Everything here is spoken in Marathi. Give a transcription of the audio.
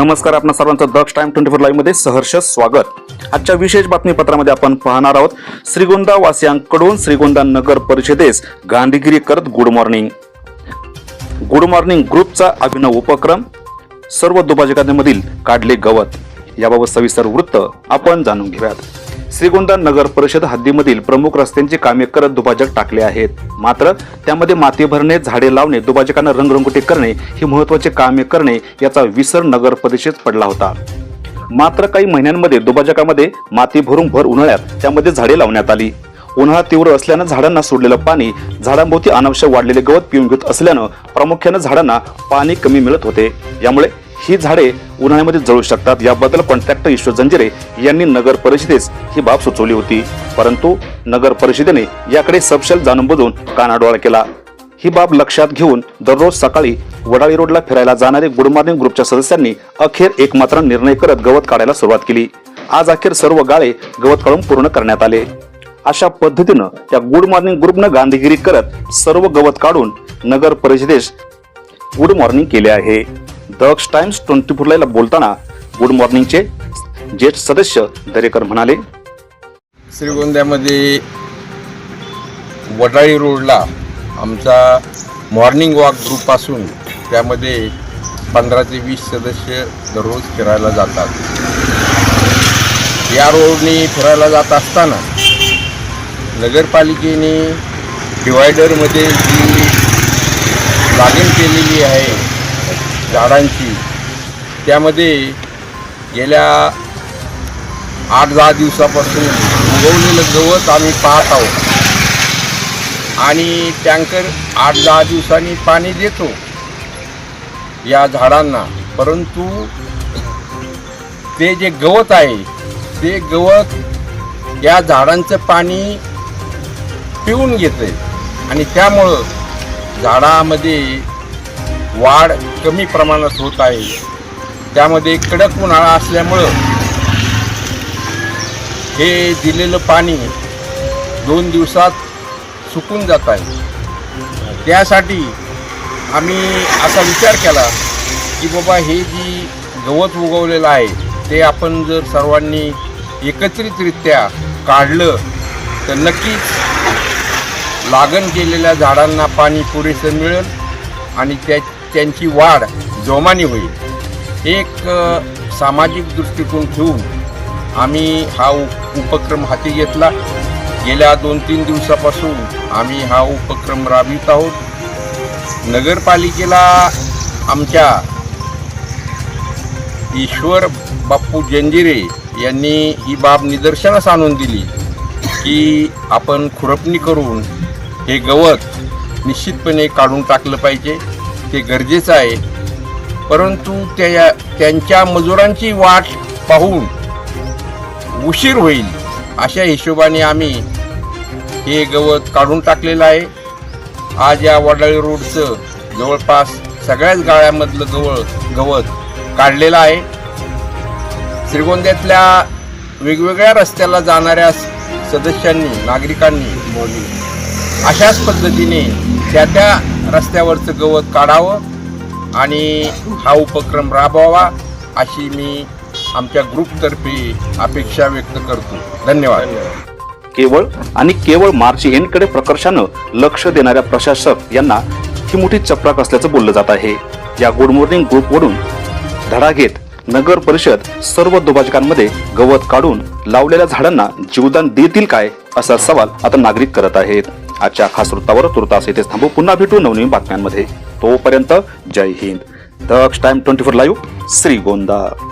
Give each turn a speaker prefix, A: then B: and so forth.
A: नमस्कार आपणा सर्वांचं दक्ष टाइम ट्वेंटी फोर लाईव्हमध्ये सहर्ष स्वागत. आजच्या विशेष बातमीपत्रामध्ये आपण पाहणार आहोत श्रीगोंदा वासियांकडून श्रीगोंदा नगर परिषदेस गांधीगिरी करत गुड मॉर्निंग गुड मॉर्निंग ग्रुपचा अभिनव उपक्रम सर्व दुभाजकांमधील काढले गवत याबाबत सविस्तर वृत्त आपण जाणून घेऊयात. श्रीगोंदा नगर परिषद हद्दीमधील प्रमुख रस्त्यांची कामे करत दुभाजक टाकले आहेत. मात्र त्यामध्ये माती भरणे झाडे लावणे दुभाजकांना रंगरंगोटी करणे ही महत्वाची कामे करणे याचा विसर नगर परिषद पडला होता. मात्र काही महिन्यांमध्ये दुभाजकामध्ये माती भरून भर उन्हाळ्यात त्यामध्ये झाडे लावण्यात आली. उन्हाळा तीव्र असल्यानं झाडांना सोडलेलं पाणी झाडांभोवती अनावश्यक वाढलेले गवत पिऊन घेत असल्यानं प्रामुख्यानं झाडांना पाणी कमी मिळत होते. यामुळे ही झाडे उन्हाळ्यामध्ये जळू शकतात. याबद्दल कॉन्ट्रॅक्टर ईश्वर जंजिरे यांनी नगर परिषदेस ही बाब सुचवली होती. परंतु नगर परिषदेने याकडे सपशल जाणून बुजून कानाडोळा केला. ही बाब लक्षात घेऊन दररोज सकाळी वडाळी रोडला फिरायला जाणारे गुड मॉर्निंग ग्रुपच्या सदस्यांनी अखेर एकमात्र निर्णय करत गवत काढायला सुरुवात केली. आज अखेर सर्व गाळे गवत काढून पूर्ण करण्यात आले. अशा पद्धतीनं त्या गुड मॉर्निंग ग्रुपनं गांधीगिरी करत सर्व गवत काढून नगर परिषदेस गुड मॉर्निंग केले आहे. दक्ष टाइम्स ट्वेंटी फोरला बोलताना गुड मॉर्निंगचे ज्येष्ठ सदस्य दरेकर म्हणाले
B: श्रीगोंद्यामध्ये वडाळी रोडला आमचा मॉर्निंग वॉक ग्रुप असून त्यामध्ये पंधरा ते वीस सदस्य दररोज फिरायला जातात. या रोडने फिरायला जात असताना नगरपालिकेने डिवायडरमध्ये जी लागण केलेली आहे झाडांची. त्यामध्ये गेल्या आठ दहा दिवसापासून उगवलेलं गवत आम्ही पाहत आहोत. आणि टँकर आठ दहा दिवसांनी पाणी देतो या झाडांना. परंतु ते जे गवत आहे ते गवत या झाडांचं पाणी पिऊन घेतं आणि त्यामुळं झाडामध्ये वाढ कमी प्रमाणात होत आहे. त्यामध्ये कडक उन्हाळा असल्यामुळं हे दिलेलं पाणी दोन दिवसात सुकून जात आहे. त्यासाठी आम्ही असा विचार केला की बाबा हे जी गवत उगवलेलं आहे ते आपण जर सर्वांनी एकत्रितरित्या काढलं तर नक्कीच लागण केलेल्या झाडांना पाणी पुरेसं मिळेल आणि त्या त्यांची वाढ जोमाने होईल. एक सामाजिक दृष्टिकोन ठेवून आम्ही हा उपक्रम हाती घेतला. गेल्या दोन तीन दिवसापासून आम्ही हा उपक्रम राबवित आहोत. नगरपालिकेला आमच्या ईश्वर बाप्पू जंजिरे यांनी ही बाब निदर्शनास आणून दिली की आपण खुरपणी करून हे गवत निश्चितपणे काढून टाकलं पाहिजे. ते गरजेचं आहे. परंतु त्या त्यांच्या मजुरांची वाट पाहून उशीर होईल अशा हिशोबाने आम्ही हे गवत काढून टाकलेलं आहे. आज या वडाळी रोडचं जवळपास सगळ्याच गाळ्यामधलं गवळ गवत काढलेलं आहे. श्रीगोंद्यातल्या वेगवेगळ्या रस्त्याला जाणाऱ्या सदस्यांनी नागरिकांनी अशाच पद्धतीने त्या त्या रस्त्यावरचं गवत काढावं आणि हा उपक्रम राबवावा अशी मी आमच्या ग्रुपतर्फे अपेक्षा व्यक्त करतो. धन्यवाद.
A: केवळ आणि केवळ मार्च एंडकडे प्रकर्षानं लक्ष देणाऱ्या प्रशासक यांना ही मोठी चपराक असल्याचं बोललं जात आहे. या गुड मॉर्निंग ग्रुपवरून धडा घेत नगर परिषद सर्व दुभाजकांमध्ये गवत काढून लावलेल्या झाडांना जीवदान देतील काय असा सवाल आता नागरिक करत आहेत. आजच्या खास वृत्तावर तुर्तास येथेच थांबू. पुन्हा भेटू नवनवीन बातम्यांमध्ये. तोपर्यंत जय Hind. Daksh time twenty four live Shrigonda.